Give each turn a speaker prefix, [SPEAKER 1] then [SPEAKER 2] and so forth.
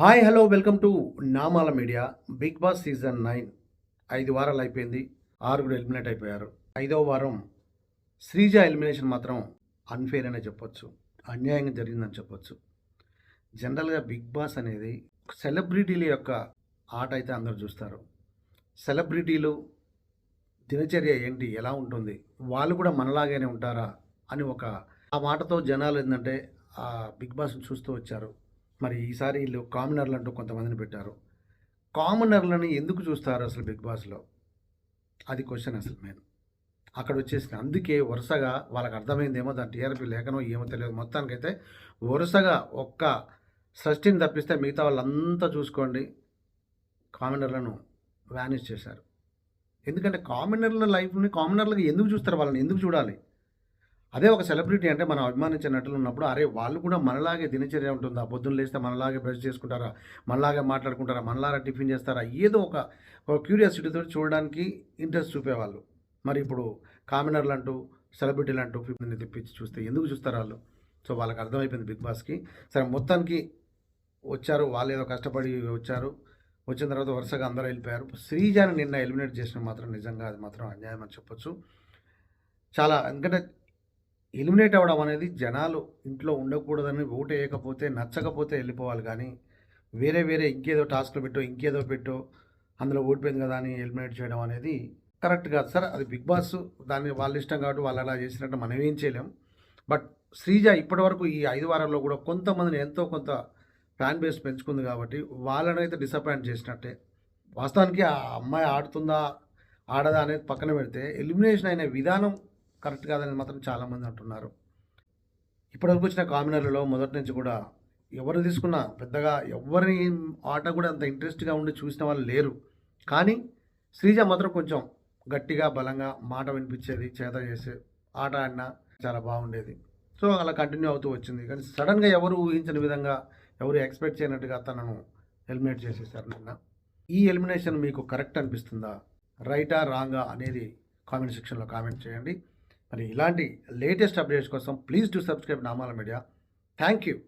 [SPEAKER 1] Hi hello welcome to Namala media. Bigg Boss season nine ఐదు వారాలు అయిపోయింది. ఆరుగురు ఎలిమినేట్ అయిపోయారు. ఐదవ వారం శ్రీజ ఎలిమినేషన్ మాత్రం అన్ఫేర్ అనే చెప్పొచ్చు. అన్యాయంగా జరిగిందని చెప్పొచ్చు. జనరల్గా బిగ్ బాస్ అనేది సెలబ్రిటీల యొక్క ఆట అయితే అందరూ చూస్తారు. సెలబ్రిటీలు దినచర్య ఏంటి? ఎలా ఉంటుంది? వాళ్ళు కూడా మనలాగానే ఉంటారా? అని ఒక ఆ మాటతో జనాలు ఏంటంటే ఆ బిగ్ బాస్ని చూస్తూ వచ్చారు. మరి ఈసారి వీళ్ళు కామనర్లు అంటూ కొంతమందిని పెట్టారు. కామనర్లను ఎందుకు చూస్తారు అసలు బిగ్ బాస్లో? అది క్వశ్చన్ అసలు మెయిన్. అక్కడ వచ్చేసిన అందుకే వరుసగా వాళ్ళకి అర్థమైందేమో దాని టీఆర్పీ లేఖనో ఏమో తెలియదు. మొత్తానికైతే వరుసగా ఒక్క సృష్టిని తప్పిస్తే మిగతా వాళ్ళంతా చూసుకోండి. కామనర్లను వ్యానిష్ చేశారు. ఎందుకంటే కామనర్ల లైఫ్ని కామనర్లకు ఎందుకు చూస్తారు? వాళ్ళని ఎందుకు చూడాలి? అదే ఒక సెలబ్రిటీ అంటే మనం అభిమానించే నటులు ఉన్నప్పుడు అరే వాళ్ళు కూడా మనలాగే దినచర్య ఉంటుందా? పొద్దున్న లేస్తే మనలాగే బ్రష్ చేసుకుంటారా? మనలాగే మాట్లాడుకుంటారా? మనలాగా టిఫిన్ చేస్తారా? ఏదో ఒక క్యూరియాసిటీతో చూడడానికి ఇంట్రెస్ట్ చూపేవాళ్ళు. మరి ఇప్పుడు కామినర్లు అంటూ సెలబ్రిటీలు అంటూ ఫిఫ్టీని తెప్పించి చూస్తే ఎందుకు చూస్తారు వాళ్ళు? సో వాళ్ళకి అర్థమైపోయింది బిగ్ బాస్కి. సరే మొత్తానికి వచ్చారు వాళ్ళు ఏదో కష్టపడి వచ్చారు. వచ్చిన తర్వాత వరుసగా అందరూ వెళ్ళిపోయారు. శ్రీజాని నిన్న ఎలిమినేట్ చేసిన మాత్రం నిజంగా అది మాత్రం అన్యాయం అని చెప్పొచ్చు. చాలా ఎందుకంటే ఎలిమినేట్ అవ్వడం అనేది జనాలు ఇంట్లో ఉండకూడదని ఓటు వేయకపోతే నచ్చకపోతే వెళ్ళిపోవాలి కానీ వేరే వేరే ఇంకేదో టాస్క్లు పెట్టో ఇంకేదో పెట్టో అందులో ఓడిపోయింది కదా అని ఎలిమినేట్ చేయడం అనేది కరెక్ట్ కాదు. సార్ అది బిగ్ బాస్ దాన్ని వాళ్ళ ఇష్టం కాబట్టి వాళ్ళు అలా చేసినట్టు మనం ఏం చేయలేం. బట్ శ్రీజ ఇప్పటివరకు ఈ ఐదు వారాల్లో కూడా కొంతమందిని ఎంతో కొంత ఫ్యాన్ బేస్ పెంచుకుంది కాబట్టి వాళ్ళని అయితే డిసప్పాయింట్ చేసినట్టే. వాస్తవానికి ఆ అమ్మాయి ఆడుతుందా ఆడదా అనేది పక్కన పెడితే ఎలిమినేషన్ అయిన విధానం కరెక్ట్ కాదని మాత్రం చాలామంది అంటున్నారు. ఇప్పటివరకు వచ్చిన కామినర్లలో మొదటి నుంచి కూడా ఎవరు తీసుకున్నా పెద్దగా ఎవరి ఆట కూడా అంత ఇంట్రెస్ట్గా ఉండి చూసిన వాళ్ళు లేరు. కానీ శ్రీజ మాత్రం కొంచెం గట్టిగా బలంగా మాట వినిపించేది చేత చేసే ఆట ఆడినా చాలా బాగుండేది. సో అలా కంటిన్యూ అవుతూ వచ్చింది. కానీ సడన్గా ఎవరు ఊహించని విధంగా ఎవరు ఎక్స్పెక్ట్ చేయనట్టుగా తనను ఎలిమినేట్ చేసేసారు నిన్న. ఈ ఎలిమినేషన్ మీకు కరెక్ట్ అనిపిస్తుందా? రైటా రాంగా అనేది కామెంట్ సెక్షన్లో కామెంట్ చేయండి. మరి ఇలాంటి లేటెస్ట్ అప్డేట్స్ కోసం please to subscribe Namala media. Thank you.